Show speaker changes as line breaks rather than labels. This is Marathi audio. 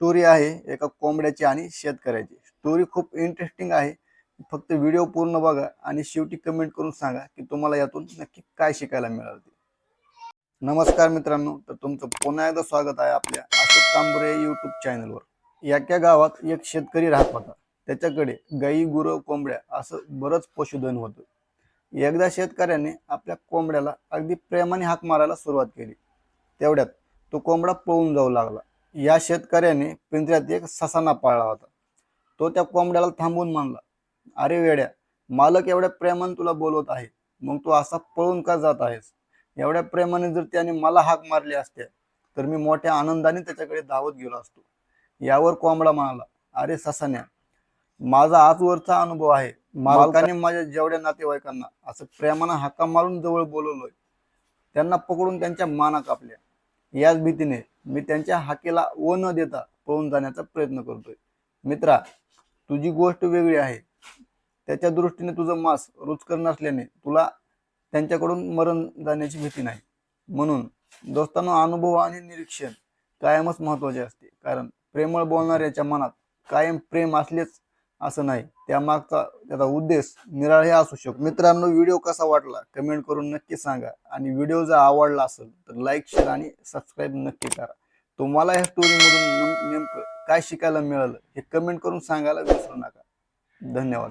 स्टोरी आहे एका कोंबड्याची आणि शेतकऱ्याची. स्टोरी खूप इंटरेस्टिंग आहे. फक्त व्हिडिओ पूर्ण बघा आणि शेवटी कमेंट करून सांगा की तुम्हाला यातून नक्की काय शिकायला मिळालं ते. नमस्कार मित्रांनो तर तुमचं पुन्हा एकदा स्वागत आहे आपल्या अशोक तांबुरे यूट्यूब चॅनलवर याक्या गावात एक शेतकरी राहत होता. त्याच्याकडे गाई गुरं कोंबड्या असं बरंच पशुधन होतं. एकदा शेतकऱ्याने आपल्या कोंबड्याला अगदी प्रेमाने हाक मारायला सुरुवात केली. तेवढ्यात तो कोंबडा पळून जाऊ लागला. या शेतकऱ्याने पिंजऱ्यात एक ससाना पाळला होता. तो त्या कोंबड्याला थांबवून म्हणला अरे वेड्या मालक एवढ्या प्रेमाने तुला बोलवत आहे मग तू असा पळून का जात आहेस? एवढ्या प्रेमाने जर त्याने मला हाक मारली असत्या तर मी मोठ्या आनंदाने त्याच्याकडे धावत गेलो असतो. यावर कोंबडा म्हणाला अरे ससान्या माझा आजवरचा अनुभव आहे. मालकाने माझ्या जेवढ्या नातेवाईकांना असं प्रेमानं हाका मारून जवळ बोलवलोय त्यांना पकडून त्यांच्या माना कापल्या. याच भीतीने मी त्यांच्या हाकेला ओ न देता पळून जाण्याचा प्रयत्न करतोय. मित्रा तुझी गोष्ट वेगळी आहे. त्याच्या दृष्टीने तुझं मांस रुचकर नसल्याने तुला त्यांच्याकडून मरण जाण्याची भीती नाही. म्हणून दोस्तांनो अनुभव आणि निरीक्षण कायमच महत्त्वाचे असते. कारण प्रेमळ बोलणाऱ्याच्या मनात कायम प्रेम असलेच असं नाही. त्यामागचा त्याचा उद्देश निराळे असू शकतो. मित्रांनो व्हिडिओ कसा वाटला कमेंट करून नक्की सांगा. आणि व्हिडिओ जर आवडला असेल तर लाईक शेअर आणि सबस्क्राईब नक्की करा. तुम्हाला ह्या स्टोरीमधून नेमकं काय शिकायला मिळालं हे कमेंट करून सांगायला विसरू नका. धन्यवाद.